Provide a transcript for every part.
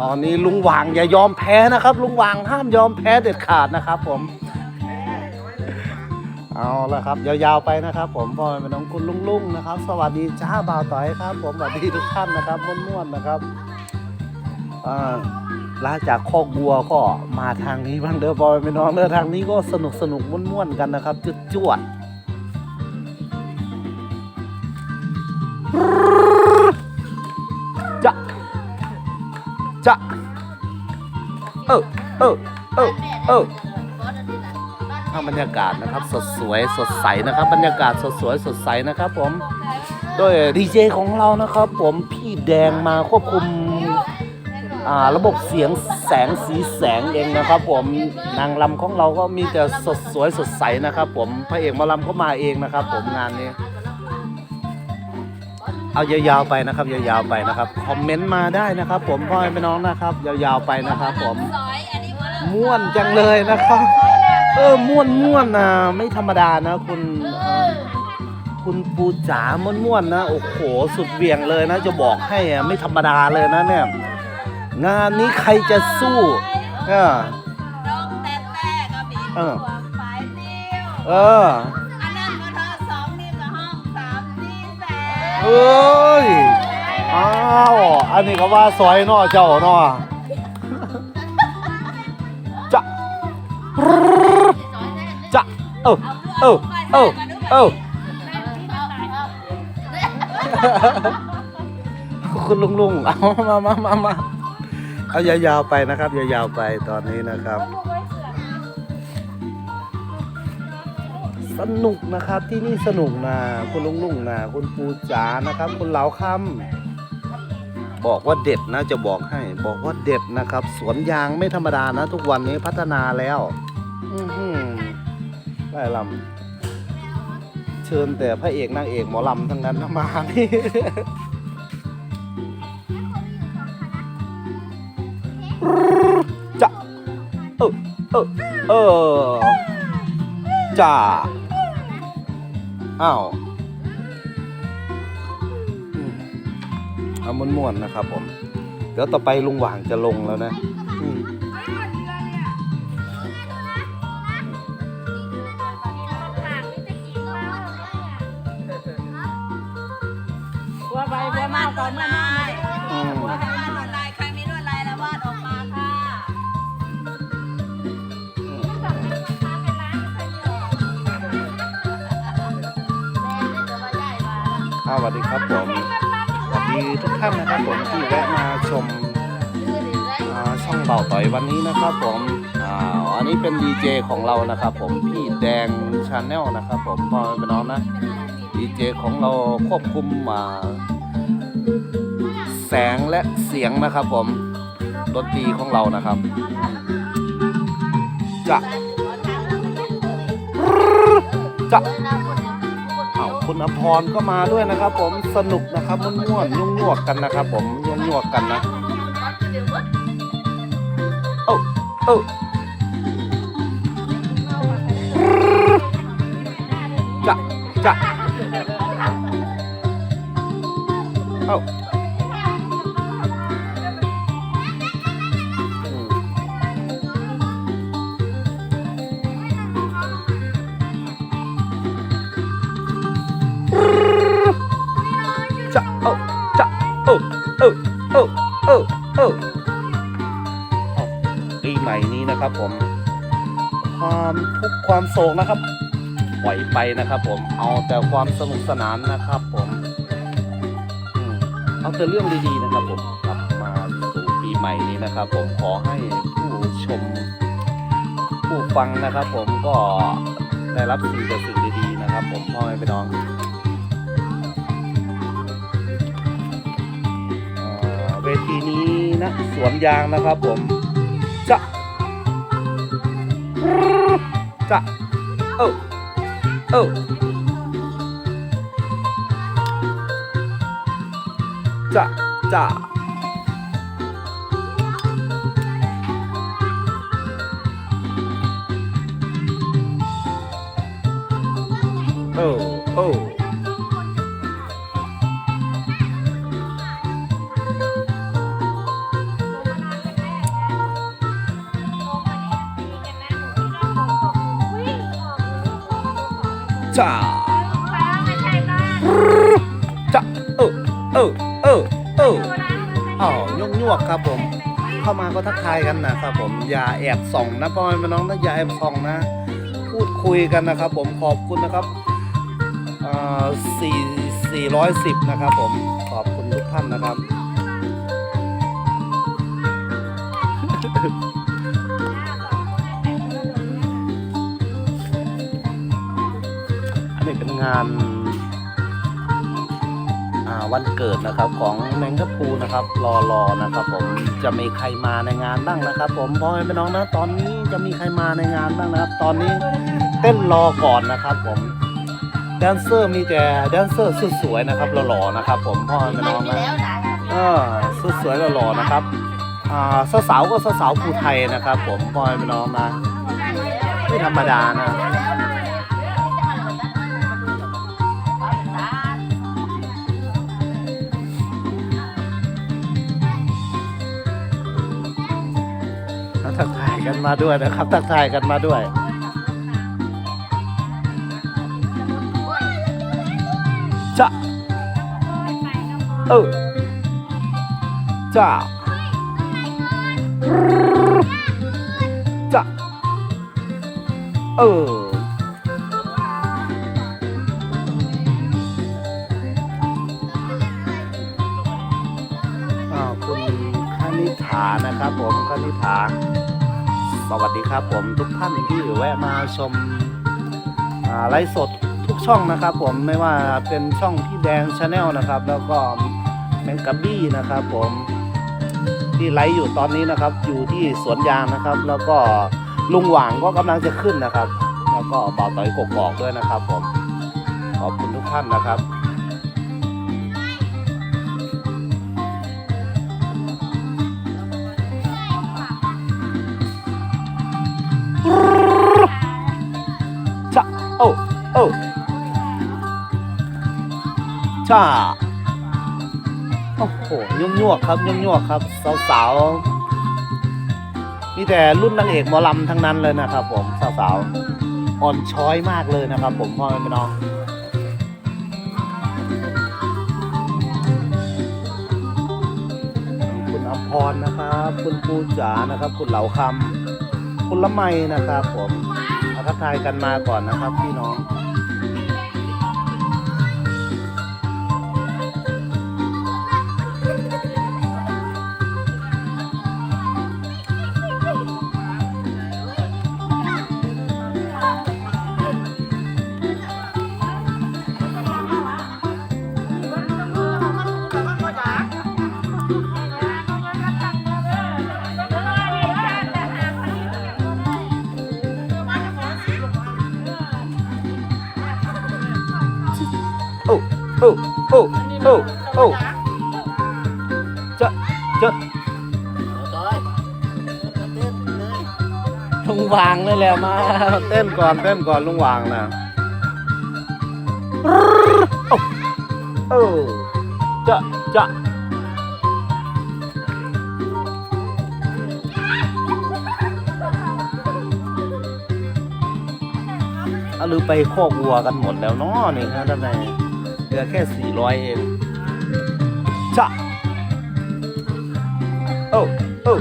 ตอนนี้ลุงหว่างอย่ายอมแพ้นะครับ ลุงหว่างห้ามยอมแพ้เด็ดขาดนะครับ ผมเอาละครับ ยาวๆไปนะครับ ผมพ่อแม่น้องคุณลุงลุงๆนะครับ สวัสดีจ้าบ่าวต่อยครับ ผมสวัสดีทุกท่านนะครับม่วนๆนะครับอ่าลาจากคอกบัวก็มาทางนี้บ้างเด้อพ่อแม่น้องเด้อทางนี้ก็สนุกสนุกม่วนๆกันนะครับจุดจวด ออเอางบรรยากาศนะครับ สดสวยสดใสนะครับ บรรยากาศสดสวยสดใสนะครับผมโดยดีเจของเรานะครับ ผมพี่แดงมาควบคุมระบบเสียงแสงสีแสงเองนะครับ ผมนางลำของเราก็มีแต่สดสวยสดใสนะครับ ผมพระเอกมาลำก็มาเองนะครับ ผมงานนี้เอายาวๆไปนะครับ ยาวๆไปนะครับคอมเมนต์มาได้นะครับ ผมพ่อแม่น้องนะครับ ยาวๆไปนะครับ ผม ม่วนจังเลยนะครับ เออม่วนม่วนนะไม่ธรรมดานะคุณเอ่อคุณปูจ๋าม่วนม่วนนะโอ้โหสุดเหวี่ยงเลยนะ จะบอกให้อะไม่ธรรมดาเลยนะเนี่ย งานนี้ใครจะสู้เออน้องแต่แต่ก็มีเออหัวปลายนิ้วเอออันนั้นมาทอสองนิ้วกับห้องสามนิ้วแสนเอ้ยอ้าวอันนี้ก็ว่าซอยเนอเจ้าเนอ จะเออเออเออเออคุณลุงลุงเอามามามามาเอายาวๆไปนะครับ ยาวๆไปตอนนี้นะครับ สนุกนะครับที่นี่สนุกนะคุณลุงลุงนะคุณปูจ๋านะครับ คุณเหลาคำบอกว่าเด็ดนะจะบอกให้ บอกว่าเด็ดนะครับ สวนยางไม่ธรรมดานะ ทุกวันนี้พัฒนาแล้ว อือ ได้ลำเชิญแต่พระเอกนางเอกหมอลำทั้งนั้นนะมานี่จะเออเออเออจ่าอ้าวอืมเอาม่วนๆนะครับผม เดี๋ยวต่อไปลุงหว่างจะลงแล้วนะ พัวไปหัวมาก่อนมาอืมหัวไปวาลวดลายครั้งนี้ลวดลายแล้ววาดออกมาค่ะอ้าวสวัสดีครับผมสวัสดีทุกท่านนะครับผมที่แวะมาชมอ่าช่องเบาต่อยวันนี้นะครับผมอ่าอันนี้เป็นดีเจของเรานะครับผมพี่แดงชาแนลนะครับผมพ่อแม่พี่น้องนะ ดีเจของเราควบคุมมาแสงและเสียงนะครับผมดนตรีของเรานะครับ จะจะเอาคุณอภรก็มาด้วยนะครับ ผมสนุกนะครับม่วนๆยุ่งยวกกันนะครับ ผมยุ่งยวกกันนะเอ้าเอ้าจะจะ นะครับผม ความทุกข์ความโศกนะครับ ปล่อยไปนะครับผม เอาแต่ความสนุกสนานนะครับผมเอาแต่เรื่องดีๆนะครับผมกลับมาสู่ปีใหม่นี้นะครับ ผมขอให้ผู้ชม ผู้ฟังนะครับ ผมก็ได้รับสิ่งแต่สิ่งดีๆนะครับ ผมพ่อแม่พี่น้องเวทีนี้นะสวนยางนะครับผม จะเออเอ จะจะเออเออจ้าจ้าเออเออเออเอออ๋อยกยวกครับผม เข้ามาก็ทักทายกันนะครับผมอย่าแอบส่องนะพ่อแม่น้องนะอย่าแอบส่องนะ พูดคุยกันนะครับผมขอบคุณนะครับอ่าสี่สี่ร้อยสิบนะครับผมขอบคุณทุกท่านนะครับ นนี้เป็นงานอ่าวันเกิดนะครับของแมงกะพรูนะครับรอรอนะครับ ผมจะมีใครมาในงานบ้างนะครับ ผมพ่อแม่พี่น้องนะตอนนี้จะมีใครมาในงานบ้างนะครับ ตอนนี้เต้นรอก่อนนะครับ ผมแดนเซอร์มีแต่แดนเซอร์สุดสวยนะครับหล่อๆนะครับ ผมพ่อแม่พี่น้องนะแล้วนะเออสุดสวยหล่อๆนะครับอ่าสาวๆก็สาวๆภูไทยนะครับ ผมพ่อแม่พี่น้องนะไม่ธรรมดานะ ทักทายกันมาด้วยนะครับ ทักทายกันมาด้วย จ้าเออจ้าจ้าเออ ครับผมทุกท่านที่แวะมาชมาไลฟ์สดทุกช่องนะครับ ผมไม่ว่าเป็นช่องพี่แดงชาแนลนะครับ แล้วก็แมงกะบี้นะครับ ผมที่ไลฟ์อยู่ตอนนี้นะครับ อยู่ที่สวนยางนะครับ แล้วก็ลุงหว่างก็กำลังจะขึ้นนะครับ แล้วก็เบาต่อยกกอกด้วยนะครับ ผมขอบคุณทุกท่านนะครับ จ้าโอ้โหยุ่งยวกครับยุ่งยวกครับ สาวๆมีแต่รุ่นนางเอกหมอลำทั้งนั้นเลยนะครับ ผมสาวๆอ่อนช้อยมากเลยนะครับ ผมพ่อแม่พี่น้องคุณอภรนะครับ คุณปูจ๋านะครับ คุณเหลาคำคุณละไมนะครับ ผมอาทักทายกันมาก่อนนะครับ พี่น้อง โอ้โอ้โอ้โอ้จะจะลุงวางเลยแหละมาเต้นก่อนเต้นก่อนลุงวางนะโอ้โอ้จะจะเอาหรือไปคอกวัวกันหมดแล้วเนาะนี่ฮะท่านนาย เหลือแค่สี่ร้อยเองจะโอ้โอ้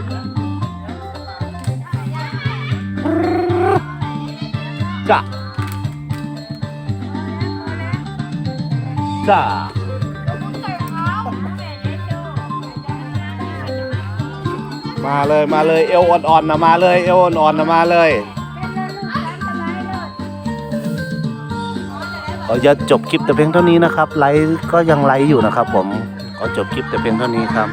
จะจะมาเลยมาเลยเอวอ่อนๆนะมาเลยเอวอ่อนๆนะมาเลย ขอจะจบคลิปแต่เพียงเท่านี้นะครับ ไลฟ์ก็ยังไลฟ์อยู่นะครับผมก็จบคลิปแต่เพียงเท่านี้ครับ